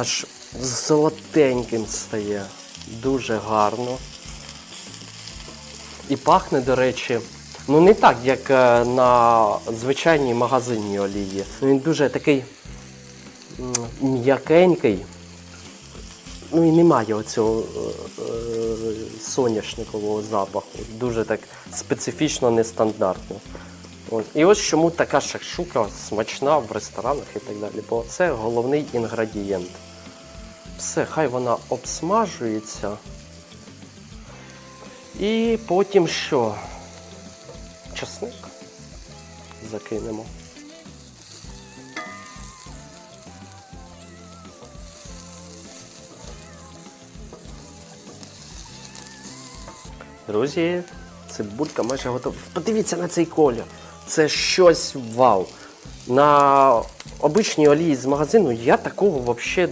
аж золотеньким стає. Дуже гарно. І пахне, до речі, ну не так, як е, на звичайній магазинній олії. Ну, Він дуже такий м'якенький. Ну і немає оцього е, е, соняшникового запаху. Дуже так специфічно, нестандартно. От. І ось чому така шакшука смачна в ресторанах і так далі. Бо це головний інгредієнт. Все, хай вона обсмажується. І потім що? Часник закинемо. Друзі, цибулька майже готова. Подивіться на цей колір. Це щось вау. На обичній олії з магазину я такого взагалі